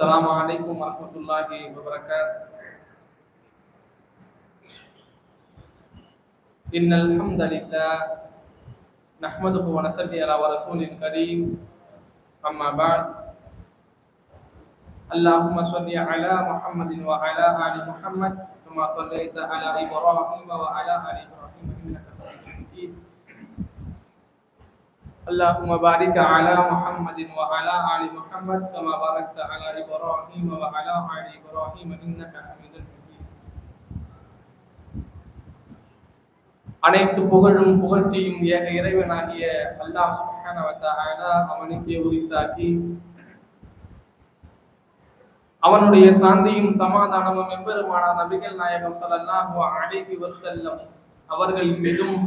السلام عليكم ورحمة الله وبركاته. إن الحمد لله نحمده ونصلي على رسول الكريم. أما بعد اللهم صل على محمد وعلى آل محمد كما صليت على إبراهيم وعلى آل إبراهيم إنك حميد مجيد. اللهم بارك على محمد وعلى آل محمد كما باركت على إبراهيم وعلى آل إبراهيم إنك حميد مجيد அனைத்து புகழும் புகழ்ச்சியும் ஏக இறைவனாகிய அல்லாஹ் சுப்ஹானஹு வ தஆலா அவனுக்கே உரித்தாக்கி அவனுடைய சாந்தியும் சமாதானமும் எம்பெருமானார் நபிகள் நாயகம் ஸல்லல்லாஹு அலைஹி வஸல்லம் அவர்கள் மீதும்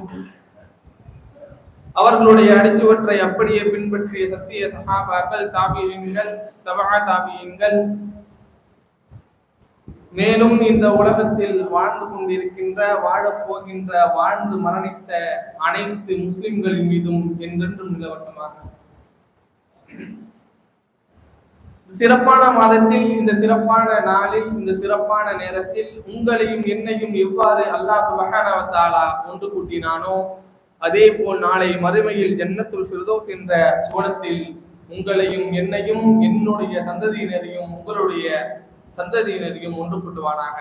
அவர்களுடைய அடிச்சுவற்றை அப்படியே பின்பற்றிய சத்திய சகாபாக்கள் தாபியங்கள் தபா தாபியங்கள். மேலும் இந்த உலகத்தில் வாழ்ந்து கொண்டிருக்கின்ற வாழப்போகின்ற வாழ்ந்து மரணித்த அனைத்து முஸ்லிம்களின் மீதும் என்றென்றும் நிலவட்டமாக சிறப்பான மாதத்தில் இந்த சிறப்பான நாளில் இந்த சிறப்பான நேரத்தில் உங்களையும் என்னையும் எவ்வாறு அல்லாஹ் சுபஹானஹு ஒன்று கூட்டினானோ அதே போல் நாளை மறுமையில் ஜன்னத்துல் ஃபிர்தௌஸ் என்ற சோழத்தில் உங்களையும் என்னையும் என்னுடைய சந்ததியினரையும் உங்களுடைய சந்ததியினரையும் ஒன்று கூட்டுவானாக.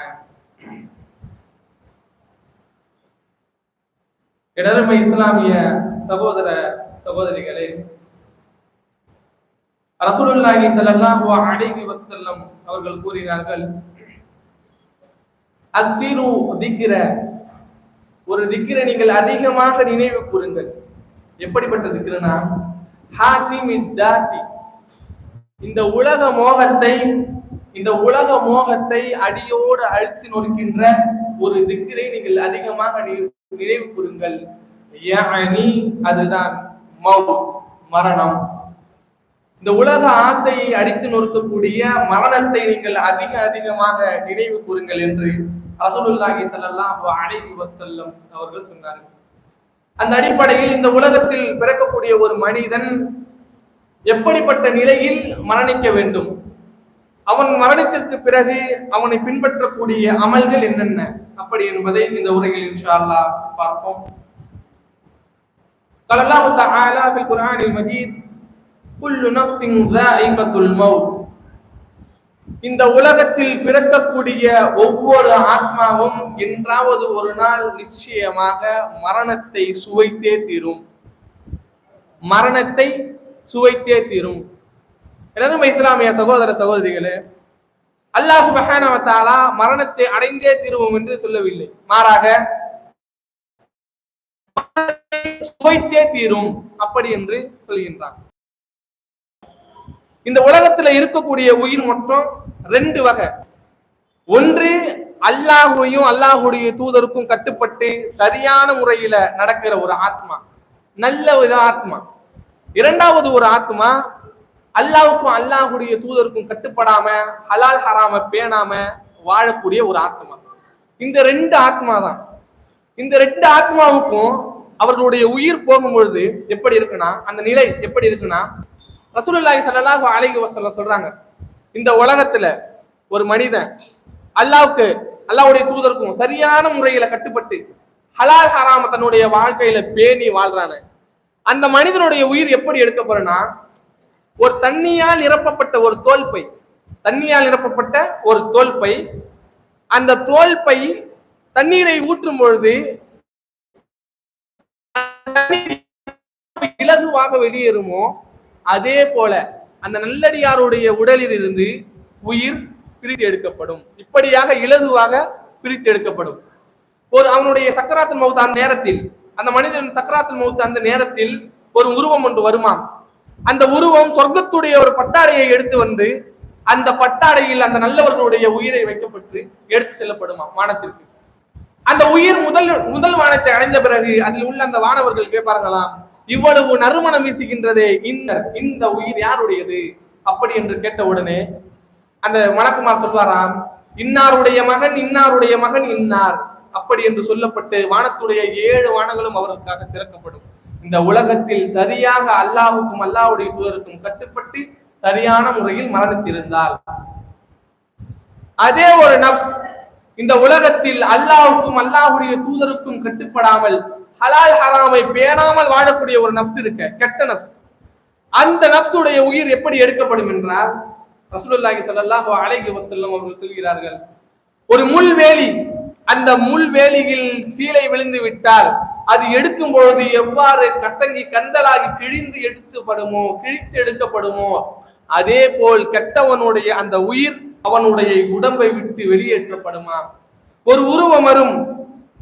இடருமை இஸ்லாமிய சகோதர சகோதரிகளே ரசூலுல்லாஹி ஸல்லல்லாஹு அலைஹி வஸல்லம் அவர்கள் கூறினார்கள் அக்ஸீரு திக்ர ஒரு திக்கிரை நீங்கள் அதிகமாக நினைவு கூறுங்கள். எப்படிப்பட்ட திக்கிரனா ஹாத்திமி தாத்தி. இந்த உலக மோகத்தை இந்த உலக மோகத்தை அடியோடு அழுத்தி நொறுக்கின்ற ஒரு திக்கிரை நீங்கள் அதிகமாக நினைவு கூறுங்கள். யானி அதுதான் மௌத் மரணம். இந்த உலக ஆசையை அடித்து நொறுக்கக்கூடிய மரணத்தை நீங்கள் அதிக அதிகமாக நினைவு கூறுங்கள் என்று ரசூலுல்லாஹி ஸல்லல்லாஹு அலைஹி வஸல்லம் அவர்கள் சொன்னார்கள் அந்த அடிப்படையில் இந்த உலகத்தில் பிறக்கக்கூடிய ஒரு மனிதன் எப்படிப்பட்ட நிலையில் மரணிக்க வேண்டும் அவன் மரணித்திற்கு பிறகு அவனை பின்பற்றக்கூடிய அமல்கள் என்னென்ன அப்படி என்பதை இந்த உரையில் இன்ஷா அல்லாஹ் பார்ப்போம் قال الله تعالى في القرآن المجيد كل نفس ذائقة الموت இந்த உலகத்தில் பிறக்கக்கூடிய ஒவ்வொரு ஆத்மாவும் என்றாவது ஒரு நாள் நிச்சயமாக மரணத்தை சுவைத்தே தீரும். மரணத்தை சுவைத்தே தீரும். எனது இஸ்லாமிய சகோதர சகோதரிகளே அல்லாஹ் சுபஹானஹு மரணத்தை அடைந்தே தீருவோம் என்று சொல்லவில்லை. மாறாக சுவைத்தே தீரும் அப்படி என்று சொல்கின்றான். இந்த உலகத்துல இருக்கக்கூடிய உயிர் மட்டும் ரெண்டு வகை. ஒன்று அல்லாஹுவையும் அல்லாஹுடைய தூதருக்கும் கட்டுப்பட்டு சரியான முறையில நடக்கிற ஒரு ஆத்மா. நல்ல ஒரு ஆத்மா. இரண்டாவது ஒரு ஆத்மா அல்லாவுக்கும் அல்லாஹுடைய தூதருக்கும் கட்டுப்படாம ஹலால் ஹராம பேணாம வாழக்கூடிய ஒரு ஆத்மா. இந்த ரெண்டு ஆத்மா தான் இந்த ரெண்டு ஆத்மாவுக்கும் அவர்களுடைய உயிர் போகும் பொழுது எப்படி இருக்குன்னா அந்த நிலை எப்படி இருக்குன்னா ரசூலுல்லாஹி ஸல்லல்லாஹு அலைஹி வசல்ல சொல்றாங்க. இந்த உலகத்துல ஒரு மனிதன் அல்லாவுக்கு அல்லாவுடைய தூதருக்கும் சரியான முறையில கட்டுப்பட்டு ஹலால் ஹராம தன்னுடைய வாழ்க்கையில பேணி வாழ்றான. அந்த மனிதனுடைய உயிர் எப்படி எடுக்கப்படும்னா ஒரு தண்ணியால் நிரப்பப்பட்ட ஒரு தோல் பை தண்ணியால் நிரப்பப்பட்ட ஒரு தோல் பை அந்த தோல் பை தண்ணீரை ஊற்றும் பொழுது இலகுவாக வெளியேறுமோ அதே போல அந்த நல்லடியாருடைய உடலில் இருந்து உயிர் பிரித்து எடுக்கப்படும். இப்படியாக இலகுவாக பிரித்து எடுக்கப்படும். ஒரு அவனுடைய சக்கராத்து மௌத் அந்த நேரத்தில் அந்த மனிதன் சக்கராத்து மௌத் அந்த நேரத்தில் ஒரு உருவம் ஒன்று வருமாம். அந்த உருவம் சொர்க்கத்துடைய ஒரு பட்டாடையை எடுத்து வந்து அந்த பட்டாடையில் அந்த நல்லவர்களுடைய உயிரை வைக்கப்பட்டு எடுத்து செல்லப்படுமா வானத்திற்கு. அந்த உயிர் முதல் முதல் வானத்தை அடைந்த பிறகு அதில் உள்ள அந்த வானவர்கள் கேட்பார்களாம் இவ்வளவு நறுமணம் வீசுகின்றதே இந்த இந்த உயிர் யாருடையது? அப்படி என்று கேட்ட உடனே அந்த மணக்குமார் சொல்வாராம் இன்னாருடைய மகன் இன்னாருடைய மகன் இன்னார். அப்படி என்று சொல்லப்பட்டு வானத்துடைய ஏழு வானங்களும் அவருக்காக திறக்கப்படும். இந்த உலகத்தில் சரியாக அல்லாஹுக்கும் அல்லாஹுடைய தூதருக்கும் கட்டுப்பட்டு சரியான முறையில் மரணித்திருந்தால் அதே ஒரு நப்ஸ் இந்த உலகத்தில் அல்லாஹுக்கும் அல்லாஹுடைய தூதருக்கும் கட்டுப்படாமல் ஹலால் ஹராமை பேணாமல் வாழக்கூடிய ஒரு நஃப்ஸ் இருக்க. கெட்ட நஃப்ஸ். அந்த நஃப்ஸுடைய உயிர் எப்படி எடுக்கப்படும் என்றால் ரசூலுல்லாஹி ஸல்லல்லாஹு அலைஹி வஸல்லம் அவர்கள் சொல்கிறார்கள் ஒரு முள்வேலி அந்த முள்வேலியில் சீலை விழுந்து விட்டால் அது எடுக்கும் பொழுது எவ்வாறு கசங்கி கந்தலாகி கிழிந்து எடுக்கப்படுமோ கிழித்து எடுக்கப்படுமோ அதே போல் கெட்டவனுடைய அந்த உயிர் அவனுடைய உடம்பை விட்டு வெளியேற்றப்படுமா? ஒரு உருவம் வரும்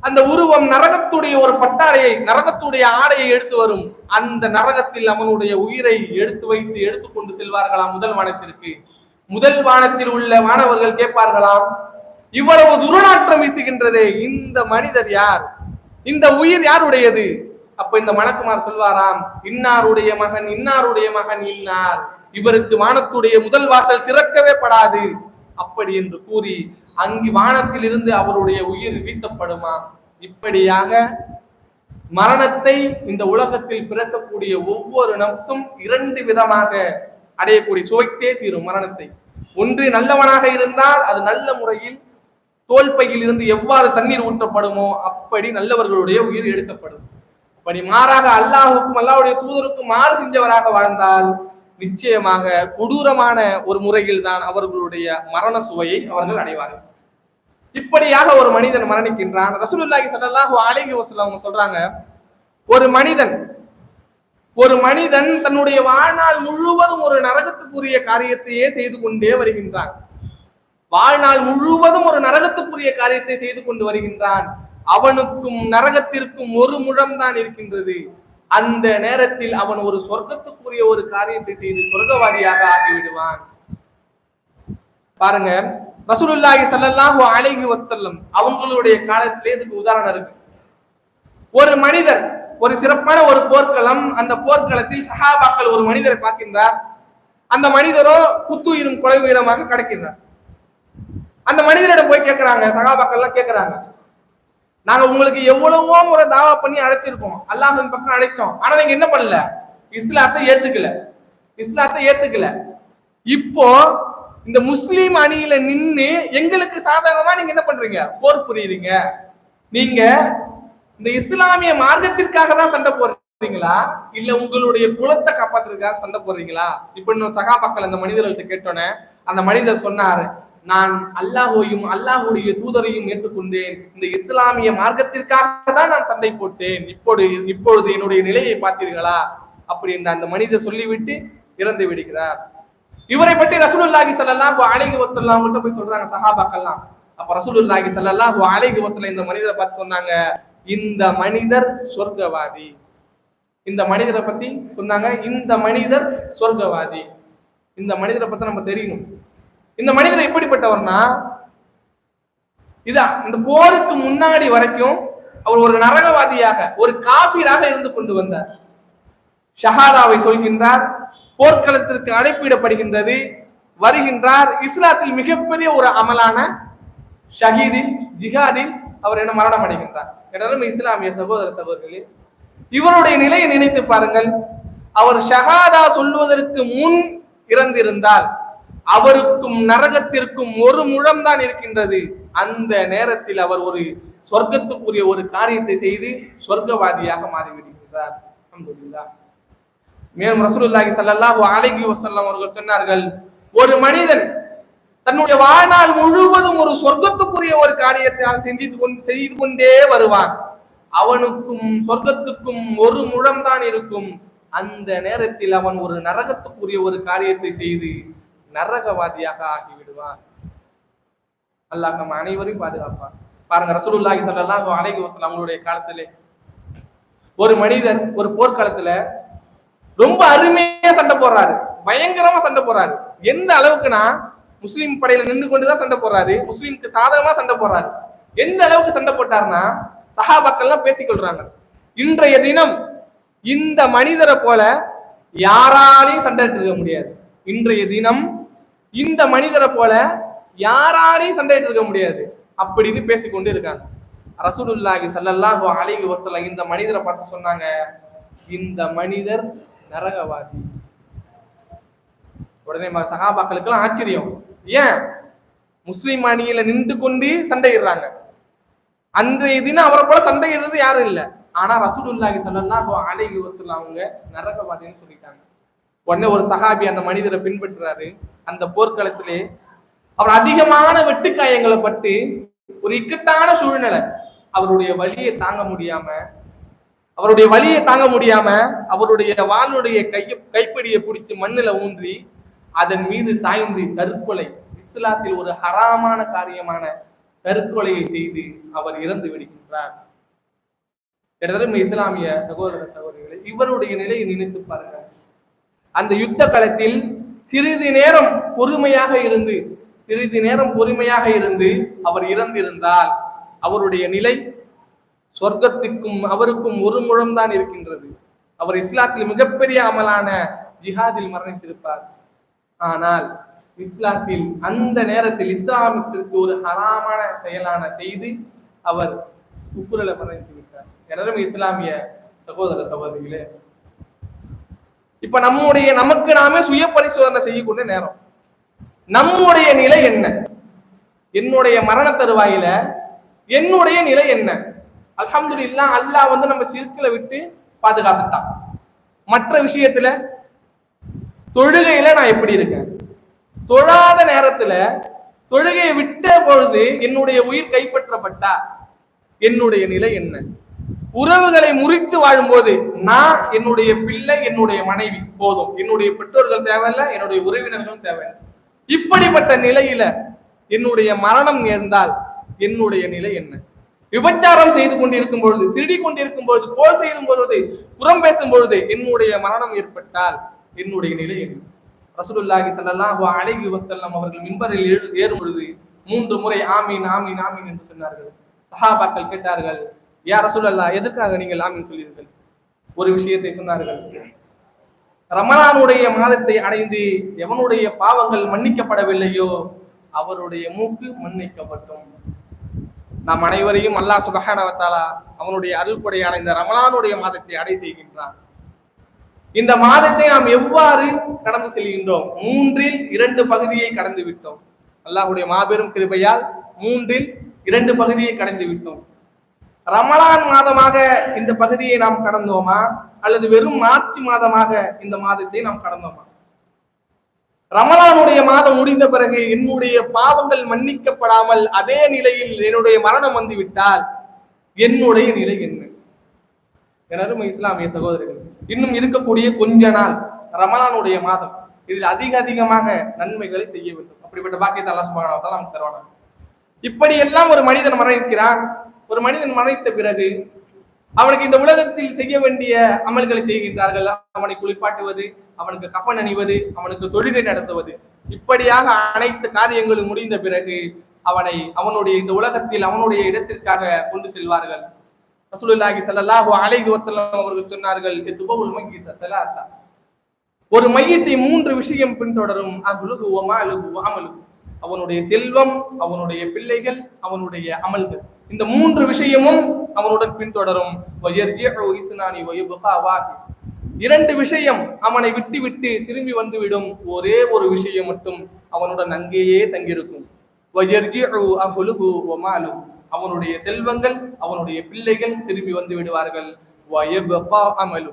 அந்த உருவம் நரகத்துடைய ஒரு பட்டாரையை நரகத்துடைய ஆடையை எடுத்து வரும். அந்த நரகத்தில் அவனுடைய உயிரை எடுத்து வைத்து எடுத்துக்கொண்டு செல்வார்களாம் முதல் வானத்திற்கு. முதல் வானத்தில் உள்ள மாணவர்கள் கேட்பார்களாம் இவ்வளவு துர்நாற்றம் வீசுகின்றதே இந்த மனிதர் யார்? இந்த உயிர் யாருடையது? அப்ப இந்த மணக்குமார் சொல்வாராம் இன்னாருடைய மகன் இன்னாருடைய மகன் இன்னார். இவருக்கு வானத்துடைய முதல் வாசல் திறக்கவே படாது. அப்படி என்று கூறி அங்கு வானத்தில் இருந்து அவருடைய உயிர் வீசப்படுமா? இப்படியாக மரணத்தை இந்த உலகத்தில் பிறக்கக்கூடிய ஒவ்வொரு நப்சும் இரண்டு விதமாக அடையக்கூடிய சுவைத்தே தீரும் மரணத்தை. ஒன்று நல்லவனாக இருந்தால் அது நல்ல முறையில் தோல்பையில் இருந்து எவ்வாறு தண்ணீர் ஊற்றப்படுமோ அப்படி நல்லவர்களுடைய உயிர் எடுக்கப்படும். அப்படி மாறாக அல்லாஹுக்கும் அல்லாவுடைய தூதருக்கும் மாறு செஞ்சவராக வாழ்ந்தால் நிச்சயமாக கொடூரமான ஒரு முறையில் தான் அவர்களுடைய மரண சுவையை அவர்கள் அடைவார்கள். இப்படியாக ஒரு மனிதன் மரணிக்கின்றான். ரசூலுல்லாஹி சல்லாஹு அலைஹி வஸல்லம் அவங்க சொல்றாங்க ஒரு மனிதன் ஒரு மனிதன் தன்னுடைய வாழ்நாள் முழுவதும் ஒரு நரகத்துக்குரிய காரியத்தையே செய்து கொண்டே வருகின்றான். வாழ்நாள் முழுவதும் ஒரு நரகத்துக்குரிய காரியத்தை செய்து கொண்டு வருகின்றான். அவனுக்கும் நரகத்திற்கும் ஒரு முழம் தான் இருக்கின்றது. அந்த நேரத்தில் அவன் ஒரு சொர்க்கத்துக்குரிய ஒரு காரியத்தை செய்து சொர்க்கவாதியாக ஆகிவிடுவான். பாருங்க. ரசூலுல்லாஹி சல்லல்லாஹு அலைஹி வஸல்லம் அவங்களுடைய காலத்திலே இதுக்கு உதாரணம் இருக்கு. ஒரு மனிதர் ஒரு சிறப்பான ஒரு போர்க்களம் அந்த போர்க்களத்தில் சஹாபாக்கள் ஒரு மனிதரை பார்க்கின்றார். அந்த மனிதரோ குத்துயிரும் கொலை உயிரமாக கிடைக்கின்றார். அந்த மனிதரிடம் போய் கேட்கிறாங்க சகாபாக்கள்லாம் கேட்கிறாங்க நாங்க உங்களுக்கு எவ்வளவோ முறை தாவா பண்ணி அழைச்சிருக்கோம். அல்லாஹின் பக்கம் அழைச்சோம். ஆனா நீங்க என்ன பண்ணல? இஸ்லாத்தை ஏத்துக்கல. இஸ்லாத்தை ஏத்துக்கல. இப்போ இந்த முஸ்லீம் அணியில நின்னு எங்களுக்கு சாதகமா நீங்க என்ன பண்றீங்க? போர் புரியுறீங்க. நீங்க இந்த இஸ்லாமிய மார்க்கத்திற்காக தான் சண்டை போடுறீங்களா? இல்ல உங்களுடைய குலத்தை காப்பாத்துறதுக்காக சண்டை போடுறீங்களா? இப்ப இன்னும் சகாபாக்கள் அந்த மனிதர்கள்ட்ட கேட்டோன்னே அந்த மனிதர் சொன்னாரு நான் அல்லாஹையும் அல்லாஹுடைய தூதரையும் ஏற்றுக்கொண்டேன். இந்த இஸ்லாமிய மார்க்கத்திற்காக தான் நான் சண்டை போட்டேன். இப்போது இப்பொழுது என்னுடைய நிலையை பார்த்தீர்களா? அப்படி என்ற அந்த மனிதர் சொல்லிவிட்டு இறந்து விடுகிறார். இவரை பற்றி ரசூலுல்லாஹி ஸல்லல்லாஹு அலைஹி வசல்லாம் மட்டும் போய் சொல்றாங்க சஹாபாக்கெல்லாம் அப்ப ரசூலுல்லாஹி ஸல்லல்லாஹு அலைஹி வசல்ல இந்த மனிதரை பார்த்து சொன்னாங்க இந்த மனிதர் சொர்க்கவாதி. இந்த மனிதரை பத்தி சொன்னாங்க இந்த மனிதர் சொர்க்கவாதி. இந்த மனிதரை பத்தி நம்ம தெரியணும் இந்த மனிதர் எப்படிப்பட்டவர்னா இதான் இந்த போருக்கு முன்னாடி வரைக்கும் அவர் ஒரு நரகவாதியாக ஒரு காஃபிராக இருந்து கொண்டு வந்தார். ஷஹாதாவை சொல்கின்றார் போர்க்களத்திற்கு அழைப்பிடப்படுகின்றது வருகின்றார். இஸ்லாத்தில் மிகப்பெரிய ஒரு அமலான ஷஹீதில் ஜிஹாதில் அவர் என்ன மரணம் அடைகின்றார். எனவே இஸ்லாமிய சகோதர சகோதரிகளே இவருடைய நிலையை நினைத்து பாருங்கள். அவர் ஷஹாதா சொல்வதற்கு முன் இறந்திருந்தால் அவருக்கும் நரகத்திற்கும் ஒரு முழம் தான் இருக்கின்றது. அந்த நேரத்தில் அவர் ஒரு சொர்க்கத்துக்குரிய ஒரு காரியத்தை செய்து சொர்க்கவாதியாக மாறிவிடுகின்றார் அல்ஹம்துலில்லாஹ். மேலும் ரசூலுல்லாஹி சல்லாஹூ அலைகி வசல்லாம் அவர்கள் சொன்னார்கள் ஒரு மனிதன் தன்னுடைய வாழ்நாள் முழுவதும் ஒரு சொர்க்கத்துக்குரிய ஒரு காரியத்தை அவன் செஞ்சு கொண்டு செய்து கொண்டே வருவான். அவனுக்கும் சொர்க்கத்துக்கும் ஒரு முழம் தான் இருக்கும். அந்த நேரத்தில் அவன் ஒரு நரகத்துக்குரிய ஒரு காரியத்தை செய்து நரகவாதியாக ஆகிவிடுவான். அல்லாஹ் நம்ம அனைவரையும் பாதுகாப்பான். பாருங்க ரசூலுல்லாஹி சல்லாஹூ அலைகி வஸல்லம் அவங்களுடைய காலத்திலே ஒரு மனிதர் ஒரு போர்க்காலத்துல ரொம்ப அருமையா சண்டை போடுறாரு. பயங்கரமா சண்டை போடுறாரு. எந்த அளவுக்குன்னா முஸ்லீம் படையில நின்று கொண்டுதான் சண்டை போடுறாரு. முஸ்லீமுக்கு சாதகமா சண்டை போடுறாரு. எந்த அளவுக்கு சண்டை போட்டாருன்னா சஹாபாக்கள்லாம் பேசிக்கொள்றாங்க இன்றைய தினம் இந்த மனிதரை போல யாராலையும் சண்டை இருக்க முடியாது. இன்றைய தினம் இந்த மனிதரை போல யாராலையும் சண்டை இருக்க முடியாது. அப்படின்னு பேசிக்கொண்டு இருக்காங்க. ரசூலுல்லாஹி சல்லல்லாஹு அலைஹி வஸல்லம் இந்த மனிதரை பார்த்து சொன்னாங்க இந்த மனிதர் நரகவாதி. உடனே சகாபாக்களுக்கெல்லாம் ஆச்சரியம். ஏன்? முஸ்லீம் அணியில நின்று கொண்டு சண்டையிடுறாங்க. அன்றைய தினம் அவரை போல சண்டையிடுறது யாரும் இல்ல. ஆனா ரசூலுல்லாஹி சொல்லலாம் அலைகி வசூல் அவங்க நரகவாதின்னு சொல்லிட்டாங்க. உடனே ஒரு சஹாபி அந்த மனிதரை பின்பற்றுறாரு. அந்த போர்க்களத்திலே அவர் அதிகமான வெட்டுக்காயங்களை பட்டு ஒரு இக்கட்டான சூழ்நிலை. அவருடைய வழியை தாங்க முடியாம அவருடைய வலியை தாங்க முடியாம அவருடைய வாளுடைய கைய கைப்பிடியை பிடித்து மண்ணுல ஊன்றி அதன் மீது சாய்ந்து தற்கொலை இஸ்லாத்தில் ஒரு ஹராமான காரியமான தற்கொலையை செய்து அவர் இறந்து விடுகின்றார். கிட்டத்தட்ட இஸ்லாமிய சகோதர சகோதரிகளை இவருடைய நிலையை நினைத்து பாருங்க அந்த யுத்த களத்தில் சிறிது நேரம் பொறுமையாக இருந்து சிறிது நேரம் பொறுமையாக இருந்து அவர் இறந்திருந்தால் அவருடைய நிலை சொர்க்கத்துக்கும் அவருக்கும் ஒரு முழம்தான் இருக்கின்றது. அவர் இஸ்லாத்தில் மிகப்பெரிய அமலான ஜிஹாதில் மரணித்திருப்பார். ஆனால் இஸ்லாத்தில் அந்த நேரத்தில் இஸ்லாமத்திற்கு ஒரு ஹராமான செயலான செய்து அவர் குப்புரல மரணித்து விட்டார் எனவே இஸ்லாமிய சகோதர சகோதரிகளே இப்ப நம்முடைய நமக்கு நாமே சுய பரிசோதனை செய்யக்கூடிய நேரம். நம்முடைய நிலை என்ன? என்னுடைய மரண தருவாயில என்னுடைய நிலை என்ன? அல்ஹம்துலில்லாஹ் அல்லாஹ் வந்து நம்ம சிற்கில விட்டு பாதுகாத்துட்டான். மற்ற விஷயத்துல தொழுகையில நான் எப்படி இருக்கேன்? தொழாத நேரத்துல தொழுகையை விட்ட பொழுது என்னுடைய உயிர் கைப்பற்றப்பட்டா? என்னுடைய நிலை என்ன? உறவுகளை முறித்து வாழும்போது நான் என்னுடைய பிள்ளை என்னுடைய மனைவி போதும். என்னுடைய பெற்றோர்கள் தேவையில்லை என்னுடைய உறவினர்களும் தேவையில்லை. இப்படிப்பட்ட நிலையில என்னுடைய மரணம் நேர்ந்தால் என்னுடைய நிலை என்ன? விபச்சாரம் செய்து கொண்டிருக்கும் பொழுது திருடி கொண்டிருக்கும் பொழுது கோல் செய்யும் பொழுது புறம் பேசும் பொழுது என்னுடைய மரணம் ஏற்பட்டால் என்னுடைய நிலை என்ன? ரசூலுல்லாஹி ஸல்லல்லாஹு அலைஹி வஸல்லம் அவர்கள் மிம்பரில் ஏறு- ஏறும் பொழுது மூன்று முறை ஆமீன் ஆமீன் ஆமீன் என்று சொன்னார்கள். சஹாபாக்கள் கேட்டார்கள் யா ரசூலல்லாஹ் எதற்காக நீங்கள் ஆமீன் சொல்லீர்கள் ஒரு விஷயத்தை சொன்னார்கள் ரமணானுடைய மாதத்தை அடைந்து எவனுடைய பாவங்கள் மன்னிக்கப்படவில்லையோ அவருடைய மூக்கு மன்னிக்கப்பட்டும். நாம் அனைவரையும் அல்லாஹ் சுபஹானவத்தாலா அவனுடைய அருள்படையான இந்த ரமலானுடைய மாதத்தை அடை செய்கின்றான். இந்த மாதத்தை நாம் எவ்வாறு கடந்து செல்கின்றோம்? மூன்றில் இரண்டு பகுதியை கடந்து விட்டோம். அல்லாஹுடைய மாபெரும் கிருபையால் மூன்றில் இரண்டு பகுதியை கடந்து விட்டோம். ரமலான் மாதமாக இந்த பகுதியை நாம் கடந்தோமா? அல்லது வெறும் மார்ச் மாதமாக இந்த மாதத்தை நாம் கடந்தோமா? ரமலானுடைய மாதம் முடிந்த பிறகு என்னுடைய பாவங்கள் மன்னிக்கப்படாமல் அதே நிலையில் என்னுடைய மரணம் வந்துவிட்டால் என்னுடைய நிலை என்ன? எனதும் இஸ்லாமிய சகோதரர்கள் இன்னும் இருக்கக்கூடிய கொஞ்ச நாள் ரமலானுடைய மாதம். இதில் அதிக அதிகமாக நன்மைகளை செய்ய வேண்டும். அப்படிப்பட்ட பாக்கியத்தை அல்லா சுப்ஹானஹு வ நமக்கு தருவானா இப்படி எல்லாம் ஒரு மனிதன் மரணிக்கிறான். ஒரு மனிதன் மறைத்த பிறகு அவனுக்கு இந்த உலகத்தில் செய்ய வேண்டிய அமல்களை செய்கின்றார்கள். அவனை குளிப்பாட்டுவது அவனுக்கு கஃன் அணிவது அவனுக்கு தொழுகை நடத்துவது. இப்படியாக அனைத்து காரியங்களும் முடிந்த பிறகு அவனை அவனுடைய இந்த உலகத்தில் அவனுடைய இடத்திற்காக கொண்டு செல்வார்கள். ரசூலுல்லாஹி ஸல்லல்லாஹு அலைஹி வஸல்லம் அவர்கள் சொன்னார்கள் இதுபுல் மய்யித ஸலாஸா. ஒரு மையத்தை மூன்று விஷயம் பின்தொடரும். அகுலுகு ஒமாலுகு அமலுகு. அவனுடைய செல்வம் அவனுடைய பிள்ளைகள் அவனுடைய அமல்கள். இந்த மூன்று விஷயமும் அவனுடன் பின்தொடரும். இரண்டு விஷயம் அவனை விட்டு விட்டு திரும்பி வந்துவிடும். ஒரே ஒரு விஷயம் மட்டும் அவனுடன் அங்கேயே தங்கியிருக்கும். அவனுடைய செல்வங்கள் அவனுடைய பிள்ளைகள் திரும்பி வந்து விடுவார்கள். அமலு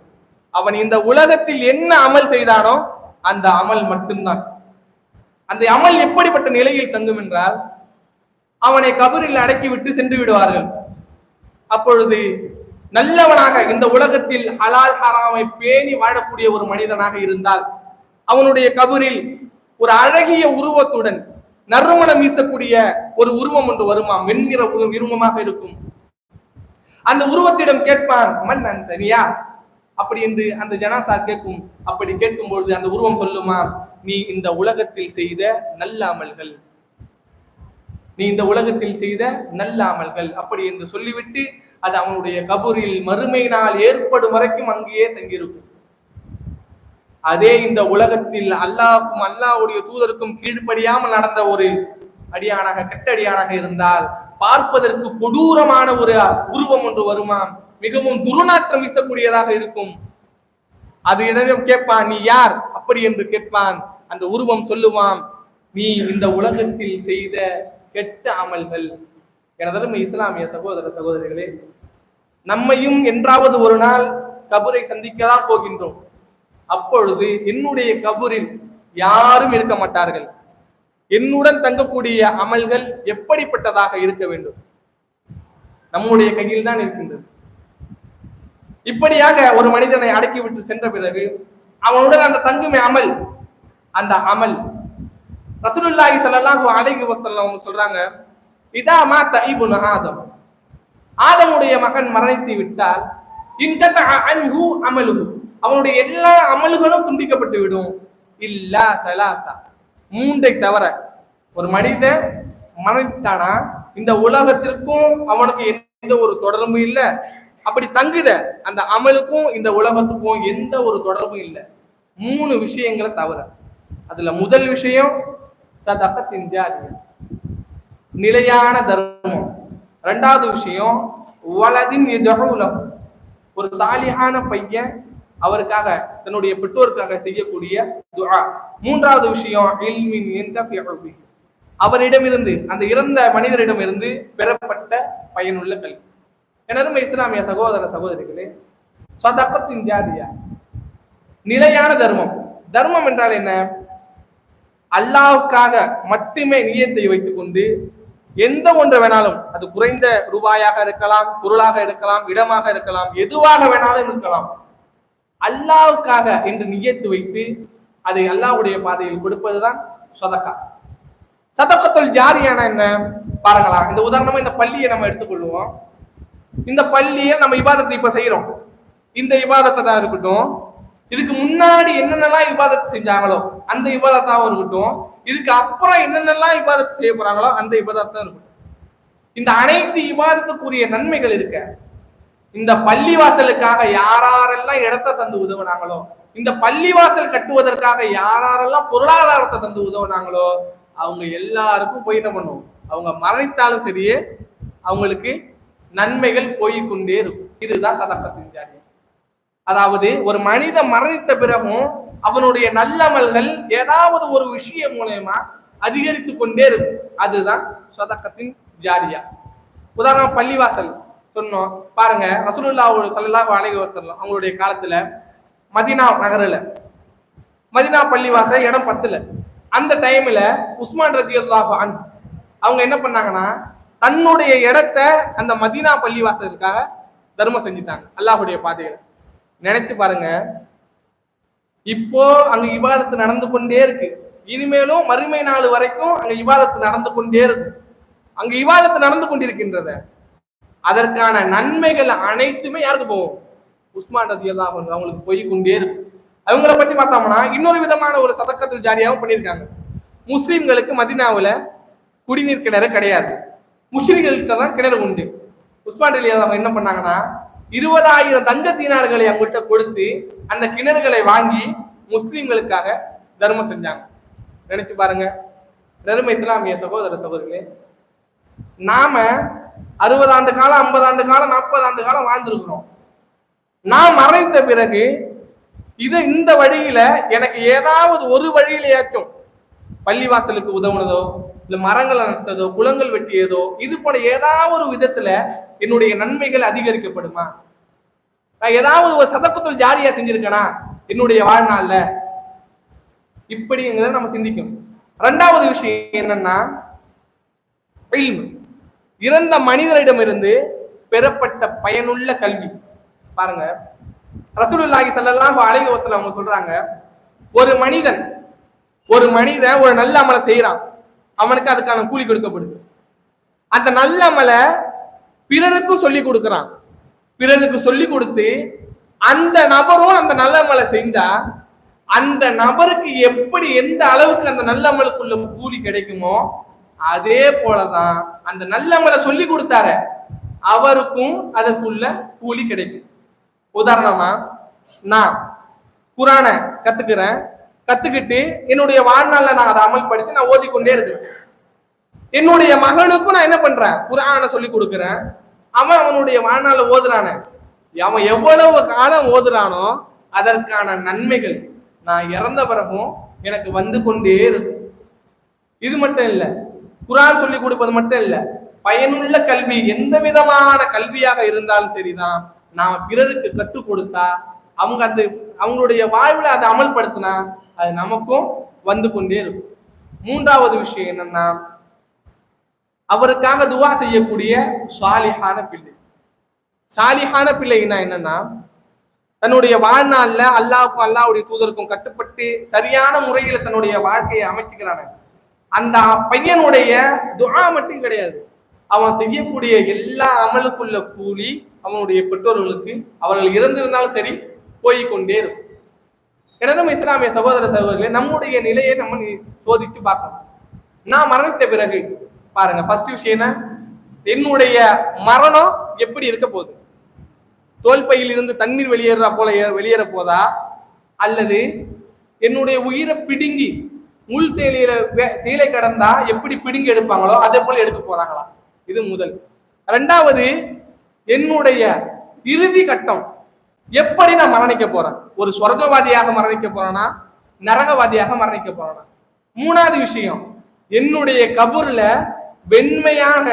அவன் இந்த உலகத்தில் என்ன அமல் செய்தானோ அந்த அமல் மட்டும்தான். அந்த அமல் எப்படிப்பட்ட நிலையில் தங்கும் என்றால் அவனை கபரில் அடக்கிவிட்டு சென்று விடுவார்கள். அப்பொழுது நல்லவனாக இந்த உலகத்தில் ஹலால் ஹராமை பேணி வாழக்கூடிய ஒரு மனிதனாக இருந்தால் அவனுடைய கபரில் ஒரு அழகிய உருவத்துடன் நறுமணம் வீசக்கூடிய ஒரு உருவம் ஒன்று வருமா? வெண்ணிற உருவம் உருவமாக இருக்கும். அந்த உருவத்திடம் கேட்பான் மன்னன் தனியா அப்படி என்று அந்த ஜனாசா கேட்கும் அப்படி கேட்கும் பொழுது அந்த உருவம் சொல்லுமா? நீ இந்த உலகத்தில் செய்த நல்ல அமல்கள். நீ இந்த உலகத்தில் செய்த நல்ல அமல்கள் அப்படி என்று சொல்லிவிட்டு அது அவனுடைய கபூரில் மறுமையினால் ஏற்படும் வரைக்கும் அங்கேயே தங்கியிருக்கும். அதே இந்த உலகத்தில் அல்லாவுக்கும் அல்லாஹ்வுடைய தூதருக்கும் கீழ்ப்படியாமல் நடந்த ஒரு அடியானாக கெட்ட அடியானாக இருந்தால் பார்ப்பதற்கு கொடூரமான ஒரு உருவம் ஒன்று வருமாம் மிகவும் துர்நாற்றம் வீசக்கூடியதாக இருக்கும். அது எனவே கேட்பான் நீ யார்? அப்படி என்று கேட்பான். அந்த உருவம் சொல்லுவான் நீ இந்த உலகத்தில் செய்த கெட்ட அமல்கள். எனதரும் இஸ்லாமிய சகோதர சகோதரிகளே நம்மையும் என்றாவது ஒரு நாள் கபூரை சந்திக்கதான் போகின்றோம். அப்பொழுது என்னுடைய கபூரில் யாரும் இருக்க மாட்டார்கள். என்னுடன் தங்கக்கூடிய அமல்கள் எப்படிப்பட்டதாக இருக்க வேண்டும்? நம்முடைய கையில் தான் இருக்கின்றது. இப்படியாக ஒரு மனிதனை அடக்கிவிட்டு சென்ற பிறகு அவனுடன் அந்த தங்குமே அமல் அந்த அமல் ரசூலுல்லாஹி ஸல்லல்லாஹு அலைஹி வசல்லம் சொல்றாங்க இதா மா இப்னு ஆதம். ஆதமுடைய மகன் மரணித்து விட்டால் இன்கத அன்ஹு அமலு அவனுடைய எல்லா அமல்களும் துண்டிக்கப்பட்டு விடும். இல்லா சலாசா. மூன்றை தவிர ஒரு மனிதன் மரணித்தானா இந்த உலகத்திற்கும் அவனுக்கு எந்த ஒரு தொடர்பும் இல்லை. அப்படி தங்குத அந்த அமலுக்கும் இந்த உலகத்துக்கும் எந்த ஒரு தொடர்பும் இல்லை. மூணு விஷயங்களை தவிர அதுல முதல் விஷயம் சதகத்தின் ஜாரியம் நிலையான தர்மம். ரெண்டாவது விஷயம் வலதின் எதகுலம் ஒரு சாலியான பையன் அவருக்காக தன்னுடைய பெற்றோருக்காக செய்யக்கூடிய துஆ. மூன்றாவது விஷயம் இல்மின் அவரிடமிருந்து அந்த இறந்த மனிதரிடமிருந்து பெறப்பட்ட பயனுள்ள கல்வி. எனரும் இஸ்லாமிய சகோதர சகோதரிகளே சதக்கத்தின் ஜாதியா? நிலையான தர்மம். தர்மம் என்றால் என்ன? அல்லாவுக்காக மட்டுமே நியத்தை வைத்துக் கொண்டு எந்த ஒன்று வேணாலும் அது குறைந்த ரூபாயாக இருக்கலாம் பொருளாக இருக்கலாம் இடமாக இருக்கலாம் எதுவாக வேணாலும் இருக்கலாம். அல்லாவுக்காக என்று நியத்து வைத்து அதை அல்லாவுடைய பாதையில் கொடுப்பதுதான் சதக்கா. சதக்கத்துல் ஜாரியான என்ன? பாருங்களா இந்த உதாரணமா இந்த பள்ளியை நம்ம எடுத்துக்கொள்வோம். இந்த பள்ளியை நம்ம இபாதத்தை இப்ப செய்யறோம் இந்த இபாதத்தை தான் இருக்கட்டும். இதுக்கு முன்னாடி என்னென்னலாம் இபாதத்து செஞ்சாங்களோ அந்த விவாதத்தாகவும் இருக்கட்டும். இதுக்கு அப்புறம் என்னென்னலாம் இபாதத்து செய்ய போறாங்களோ அந்த இபாதத்தான் இருக்கட்டும். இந்த அனைத்து இபாதத்துக்குரிய நன்மைகள் இருக்க. இந்த பள்ளிவாசலுக்காக யாரெல்லாம் இடத்தை தந்து உதவுனாங்களோ இந்த பள்ளிவாசல் கட்டுவதற்காக யாரெல்லாம் பொருளாதாரத்தை தந்து உதவுனாங்களோ அவங்க எல்லாருக்கும் போய் என்ன பண்ணுவோம் அவங்க மரணித்தாலும் சரியே அவங்களுக்கு நன்மைகள் போய் கொண்டே இருக்கும். இதுதான் சதப்பத்தின் ஜாதி. அதாவது ஒரு மனிதன் மரணித்த பிறகும் அவனுடைய நல்லமல்கள் ஏதாவது ஒரு விஷயம் மூலயமா அதிகரித்து கொண்டே இருக்கும். அதுதான் சதக்கத்தின் ஜாரியா. உதாரணம் பள்ளிவாசல் சொன்னோம். பாருங்க ரசூலுல்லா சல்லாஹ் அலைஹி அவங்களுடைய காலத்துல மதீனா நகரில் மதீனா பள்ளிவாசல் இடம் பத்துல அந்த டைம்ல உஸ்மான் ரதியல்லாஹு அல்லாஹ் அவங்க என்ன பண்ணாங்கன்னா தன்னுடைய இடத்த அந்த மதீனா பள்ளிவாசலுக்காக தர்மம் செஞ்சுட்டாங்க அல்லாஹுடைய பாதையில. நினைச்சு பாருங்க. இப்போ அங்க விவாதத்து நடந்து கொண்டே இருக்கு. இனிமேலும் மறுமை நாள் வரைக்கும் அங்க விவாதத்து நடந்து கொண்டே இருக்கும். அங்க விவாதத்து நடந்து கொண்டிருக்கின்றத அதற்கான நன்மைகள் அனைத்துமே யாருக்கு போகும்? உஸ்மான் ரதி அவங்களுக்கு போய் கொண்டே இருக்கும். அவங்கள பத்தி பார்த்தோம்னா இன்னொரு விதமான ஒரு சதக்கத்தில் ஜாரியாகவும் பண்ணியிருக்காங்க. முஸ்லீம்களுக்கு மதினாவில் குடிநீர் கிணறு கிடையாது. முஸ்லிம்கள்கிட்ட தான் கிணறு உண்டு. உஸ்மான் ரலி அவங்க என்ன பண்ணாங்கன்னா இருபதாயிரம் தங்க தீனார்களை அவங்கள்ட்ட கொடுத்து அந்த கிணறுகளை வாங்கி முஸ்லீம்களுக்காக தர்மம் செஞ்சாங்க. நினைச்சு பாருங்க. நெருமை இஸ்லாமிய சகோதர சகோதரிகளே நாம அறுபது ஆண்டு காலம் ஐம்பது ஆண்டு காலம் நாற்பது ஆண்டு காலம் வாழ்ந்திருக்கிறோம். நான் மறைத்த பிறகு இது இந்த வழியில எனக்கு ஏதாவது ஒரு வழியிலேயாச்சும் பள்ளிவாசலுக்கு உதவுனதோ இல்லை மரங்களை நட்டதோ குளங்கள் வெட்டியதோ இது போல ஏதாவது ஒரு விதத்துல என்னுடைய நன்மைகள் அதிகரிக்கப்படுமா? நான் ஏதாவது ஒரு சதக்கத்தில் ஜாலியா செஞ்சிருக்கேனா? என்னுடைய வாழ்நாள்ல? இப்படிங்கிறத நம்ம சிந்திக்கணும். ரெண்டாவது விஷயம் என்னன்னா இல்மு. இறந்த மனிதரிடமிருந்து பெறப்பட்ட பயனுள்ள கல்வி. பாருங்க. ரசூலுல்லாஹி ஸல்லல்லாஹு அலைஹி வஸல்லம் அவங்க சொல்றாங்க ஒரு மனிதன் ஒரு மனிதன் ஒரு நல்ல அமலை செய்யறான் அவனுக்கு அதுக்கான கூலி கொடுக்கப்படுது. அந்த நல்ல அமலை பிறருக்கும் சொல்லி கொடுக்குறான். பிறருக்கு சொல்லி கொடுத்து அந்த நபரும் அந்த நல்ல அமலை செஞ்சா அந்த நபருக்கு எப்படி எந்த அளவுக்கு அந்த நல்ல அமலுக்குள்ள கூலி கிடைக்குமோ அதே போலதான் அந்த நல்ல அமலை சொல்லி கொடுத்தாரு. அவருக்கும் அதற்குள்ள கூலி கிடைக்கும். உதாரணமா நான் குரானை கத்துக்கிறேன். கத்துக்கிட்டு என்னுடைய வாழ்நாள்ல நான் அதை அமல் நான் ஓதிக்கொண்டே இருக்கிறேன் என்னுடைய மகனுக்கும் நான் என்ன பண்றேன்? குரானை சொல்லி கொடுக்குறேன். அவன் அவனுடைய வாழ்நாள ஓதுறானே. அவன் எவ்வளவு காலம் ஓதுறானோ அதற்கான நன்மைகள் நான் இறந்த பிறகும் எனக்கு வந்து கொண்டே இருக்கும் இது மட்டும் இல்ல குரான் சொல்லி கொடுப்பது மட்டும் இல்ல பயனுள்ள கல்வி எந்த விதமான கல்வியாக இருந்தாலும் சரிதான். நாம பிறருக்கு கற்றுக் கொடுத்தா அவங்க அது அவங்களுடைய வாழ்வில் அதை அமல்படுத்தினா அது நமக்கும் வந்து கொண்டே இருக்கும். மூன்றாவது விஷயம் என்னன்னா அவருக்காக துவா செய்யக்கூடிய சாலிஹான பிள்ளை. சாலிஹான பிள்ளைன்னா என்னன்னா தன்னுடைய வாழ்நாள்ல அல்லாவுக்கும் அல்லாவுடைய தூதருக்கும் கட்டுப்பட்டு சரியான முறையில தன்னுடைய வாழ்க்கையை அமைச்சுக்கிறான அந்த பையனுடைய துவா மட்டும் கிடையாது. அவன் செய்யக்கூடிய எல்லா அமலுக்குள்ள கூலி அவனுடைய பெற்றோர்களுக்கு அவர்கள் இறந்திருந்தாலும் சரி போய் கொண்டே இருக்கும். எனதும் இஸ்லாமிய சகோதர சகோதரர்களே நம்முடைய நிலையை நம்ம சோதித்து சோதிச்சு பார்க்கணும். நான் மரணித்த பிறகு பாருங்க ஃபர்ஸ்ட் விஷயம் என்ன? என்னுடைய மரணம் எப்படி இருக்க போகுது? தோல்பையில் இருந்து தண்ணீர் வெளியேறா போல வெளியேற போதா? அல்லது என்னுடைய உயிரை பிடுங்கி முள் சேலையில சீலை கடந்தா எப்படி பிடுங்கி எடுப்பாங்களோ அதே போல எடுக்க போறாங்களா? இது முதல். ரெண்டாவது என்னுடைய இறுதி கட்டம் எப்படி நான் மரணிக்க போறேன்? ஒரு சொர்க்கவாதியாக மரணிக்க போறேன்னா நரகவாதியாக மரணிக்க போறேன்னா மூணாவது விஷயம் என்னுடைய கபூர்ல வெண்மையாக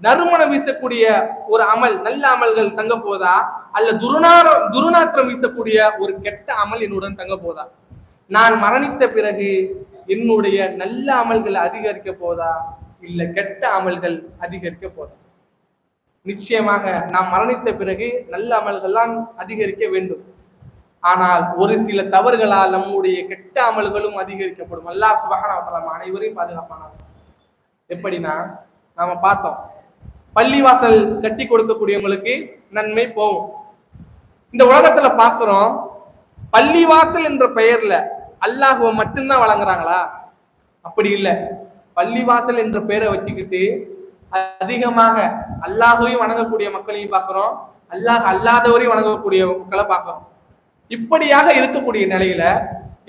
நறுமணம் வீசக்கூடிய ஒரு அமல் நல்ல அமல்கள் தங்க போதா? அல்ல துருநார துருநாற்றம் வீசக்கூடிய ஒரு கெட்ட அமல் என்னுடன் தங்க போதா? நான் மரணித்த பிறகு என்னுடைய நல்ல அமல்கள் அதிகரிக்க போதா? இல்ல கெட்ட அமல்கள் அதிகரிக்க போதா? நிச்சயமாக நாம் மரணித்த பிறகு நல்ல அமல்கள்லாம் அதிகரிக்க வேண்டும். ஆனால் ஒரு சில தவறுகளால் நம்முடைய கெட்ட அமல்களும் அதிகரிக்கப்படும். அல்லாஹ் சுபஹானஹு அனைவரையும் பாதுகாப்பானார் எப்படின்னா நாம பார்த்தோம். பள்ளிவாசல் கட்டி கொடுக்கக்கூடியவங்களுக்கு நன்மை போகும். இந்த உலகத்துல பாக்குறோம் பள்ளிவாசல் என்ற பெயர்ல அல்லாஹுவை மட்டும்தான் வழங்குறாங்களா? அப்படி இல்லை. பள்ளிவாசல் என்ற பெயரை வச்சுக்கிட்டு அதிகமாக அல்லாஹையும் வணங்கக்கூடிய மக்களையும் பார்க்கிறோம். அல்லாஹ் அல்லாதவரையும் வணங்கக்கூடிய மக்களை பார்க்கிறோம். இப்படியாக இருக்கக்கூடிய நிலையில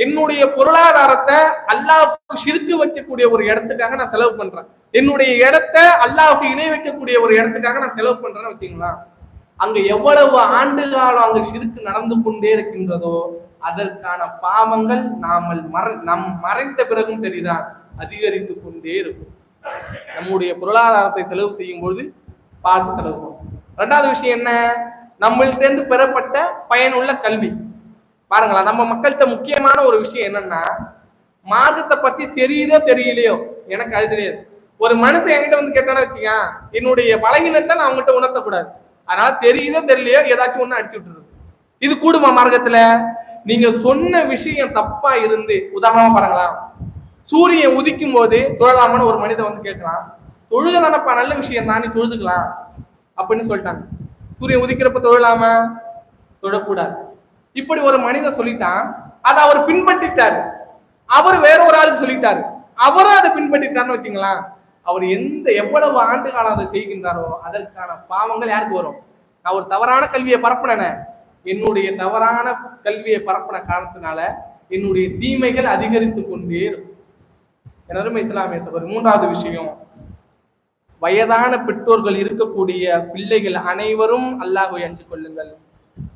என்னுடைய பொருளாதாரத்தை அல்லாஹ்வுக்கு சிறுக்கு வைக்கக்கூடிய ஒரு இடத்துக்காக நான் செலவு பண்றேன். என்னுடைய இடத்த அல்லாஹுக்கு இணை வைக்கக்கூடிய ஒரு இடத்துக்காக நான் செலவு பண்றேன்னு வச்சுங்களா அங்க எவ்வளவு ஆண்டு காலம் அங்கு சிறுக்கு நடந்து கொண்டே இருக்கின்றதோ அதற்கான பாவங்கள் நாமல் மற நம் மறைந்த பிறகும் சரிதான். அதிகரித்து கொண்டே இருக்கும். நம்முடைய பொருளாதாரத்தை செலவு செய்யும் பொழுது பார்த்து செலவு ரெண்டாவது விஷயம் என்ன? நம்மள்ட்ட இருந்து பெறப்பட்ட பயனுள்ள கல்வி. பாருங்களா நம்ம மக்கள்கிட்ட முக்கியமான ஒரு விஷயம் என்னன்னா மார்க்கத்தை பத்தி தெரியுதோ தெரியலையோ? எனக்கு அது தெரியாது. ஒரு மனுஷன் என்கிட்ட வந்து கேட்டான்னு வச்சுக்க என்னுடைய பலகீனத்தை நான் அவங்ககிட்ட உணர்த்தக்கூடாது. அதனால தெரியுதோ தெரியலையோ ஏதாச்சும் ஒண்ணு அடிச்சு விட்டுருது. இது கூடுமா மார்க்கத்துல? நீங்க சொன்ன விஷயம் தப்பா இருந்து உதாரணமா பாருங்களா சூரியன் உதிக்கும் போது தொழலாமான்னு ஒரு மனிதன் வந்து கேட்கலாம் தொழுதலானப்பா நல்ல விஷயம் தான் நீ தொழுதுக்கலாம். அப்படின்னு சொல்லிட்டாங்க சூரியன் உதிக்கிறப்ப தொழலாமா? தொழக்கூடாது. இப்படி ஒரு மனிதன் சொல்லிட்டான். அதை அவர் பின்பற்றிட்டாரு. அவர் வேற ஒரு ஆளுக்கு சொல்லிட்டாரு. அவரும் அதை பின்பற்றிட்டாருன்னு வச்சுங்களா அவர் எந்த எவ்வளவு ஆண்டு காலம் அதை செய்கின்றாரோ அதற்கான பாவங்கள் யாருக்கு வரும்? நான் ஒரு தவறான கல்வியை பரப்புனேனே. என்னுடைய தவறான கல்வியை பரப்புன காரணத்தினால என்னுடைய தீமைகள் அதிகரித்து கொண்டே இருக்கும். எனதுமே இஸ்லாமிய சபர் மூன்றாவது விஷயம். வயதான பெற்றோர்கள் இருக்கக்கூடிய பிள்ளைகள் அனைவரும் அல்லாஹை அஞ்சு கொள்ளுங்கள்.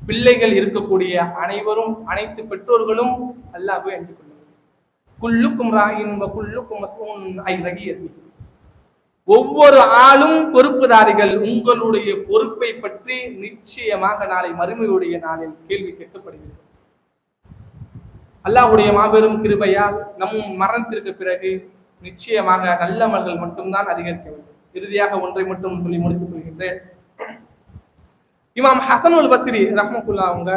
பிள்ளைகள் இருக்கக்கூடிய அனைவரும் அனைத்து பெற்றோர்களும் அல்லாஹை அஞ்சு கொள்ளுங்கள். குல்லுக்கும் ராயின் குல்லுக்கும் ஐ ரகியத்தி. ஒவ்வொரு ஆளும் பொறுப்புதாரிகள். உங்களுடைய பொறுப்பை பற்றி நிச்சயமாக நாளை மறுமையுடைய நாளில் கேள்வி கேட்கப்படுகிறது. அல்லாஹுடைய மாபெரும் கிருபையால் நம் மரணத்திற்கு பிறகு நிச்சயமாக நல்லமல்கள் மட்டும்தான் அதிகரிக்க வேண்டும். இறுதியாக ஒன்றை மட்டும் சொல்லி முடித்துக் கொள்கின்றேன். இமாம் ஹசனுல் பஸ்ரி ரஹ்மத்துல்லா அவங்க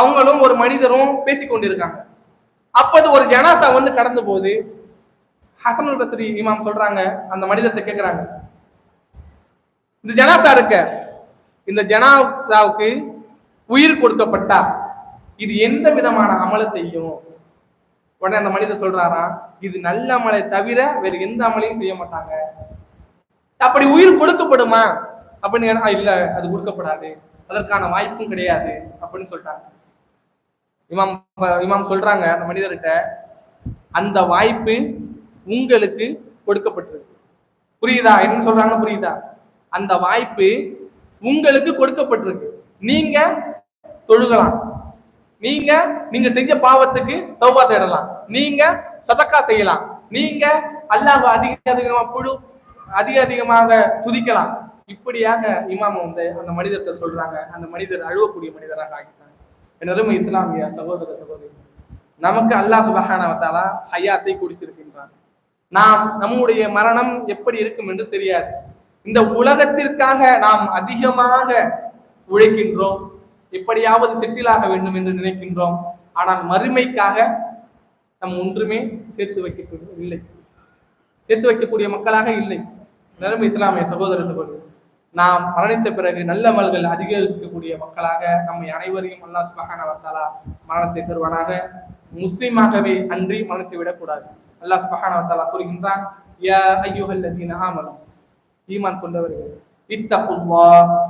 அவங்களும் ஒரு மனிதரும் பேசிக் கொண்டிருக்காங்க. அப்போது ஒரு ஜனாசா வந்து கடந்து போது ஹசனுல் பஸ்ரி இமாம் சொல்றாங்க அந்த மனிதத்தை கேட்கிறாங்க இந்த ஜனாசா இருக்க இந்த ஜனாசாவுக்கு உயிர் கொடுக்கப்பட்டா இது எந்த விதமான அமலை செய்யும்? உடனே அந்த மனிதர் சொல்றாரா இது நல்ல அமலை தவிர வேற எந்த அமலையும் செய்ய மாட்டாங்க. அப்படி உயிர் கொடுக்கப்படுமா? அப்படின்னு இல்ல அது கொடுக்கப்படாது. அதற்கான வாய்ப்பும் கிடையாது. அப்படின்னு சொல்லிட்டாங்க இமாம் இமாம் சொல்றாங்க அந்த மனிதர்கிட்ட அந்த வாய்ப்பு உங்களுக்கு கொடுக்கப்பட்டிருக்கு. புரியுதா? என்ன சொல்றாங்கன்னு புரியுதா? அந்த வாய்ப்பு உங்களுக்கு கொடுக்கப்பட்டிருக்கு. நீங்க தொழுகலாம். நீங்க நீங்க செஞ்ச பாவத்துக்கு தௌபா தேடலாம். நீங்க சதக்கா செய்யலாம். நீங்க அல்லாஹ் அதிக அதிகமா புழு அதிக அதிகமாக துதிக்கலாம். இப்படியாக இமாம வந்து அந்த மனிதர்கிட்ட சொல்றாங்க. அந்த மனிதர் அழுவக்கூடிய மனிதராக ஆகிட்டாங்க. எனருமை இஸ்லாமிய சகோதர சகோதரி நமக்கு அல்லாஹ் சுபஹானவத்தாலா ஹயாத்தை கொடுத்திருக்கின்றான். நாம் நம்முடைய மரணம் எப்படி இருக்கும் என்று தெரியாது. இந்த உலகத்திற்காக நாம் அதிகமாக உழைக்கின்றோம். எப்படியாவது செட்டிலாக வேண்டும் என்று நினைக்கின்றோம். ஆனால் மறுமைக்காக நம் ஒன்றுமே சேர்த்து வைக்கக்கூடிய இல்லை. சேர்த்து வைக்கக்கூடிய மக்களாக இல்லை. நிரம்பு இஸ்லாமிய சகோதர சகோதரி நாம் மரணித்த பிறகு நல்ல மல்கள் அதிகரிக்கக்கூடிய மக்களாக நம்மை அனைவரையும் அல்லா சுபஹான வத்தாலா மரணத்தை தருவானாக. முஸ்லீமாகவே அன்றி மரணத்தை விடக்கூடாது. அல்லாஹ் சுபஹான வத்தாலா கூறுகின்றான் யா ஐயுஹல்லதீன ஆமலம் ஈமான் கொண்டவர்கள் இத்தகுல்லா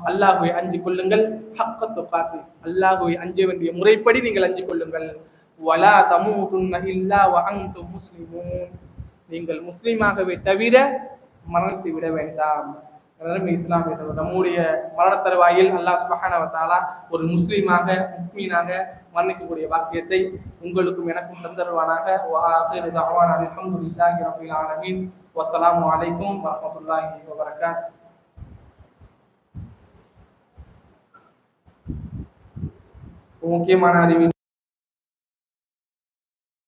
அல்லாஹுவை அஞ்சு கொள்ளுங்கள் ஹக்க துகாத்து. அல்லாஹுவை அஞ்ச வேண்டிய முறைப்படி நீங்கள் அஞ்சு கொள்ளுங்கள் வலா தமூதுன்ன இல்லா வ அன்தும் முஸ்லிமூன். நீங்கள் முஸ்லீமாகவே தவிர மரணத்தை விட வேண்டாம். அருமை இஸ்லாமிய நம்முடைய மரண தருவாயில் அல்லாஹ் சுபஹானஹு ஒரு முஸ்லீமாக முக்மீனாக மரணிக்கக்கூடிய வாக்கியத்தை உங்களுக்கும் எனக்கும் தந்தருவானாக. வ ஆகிரு தஅவானா அல்ஹம்துலில்லாஹி ரப்பில் ஆலமீன். வஸ்ஸலாமு அலைக்கும் வரஹ்மத்துல்லாஹி வ முக்கியமான அறிவு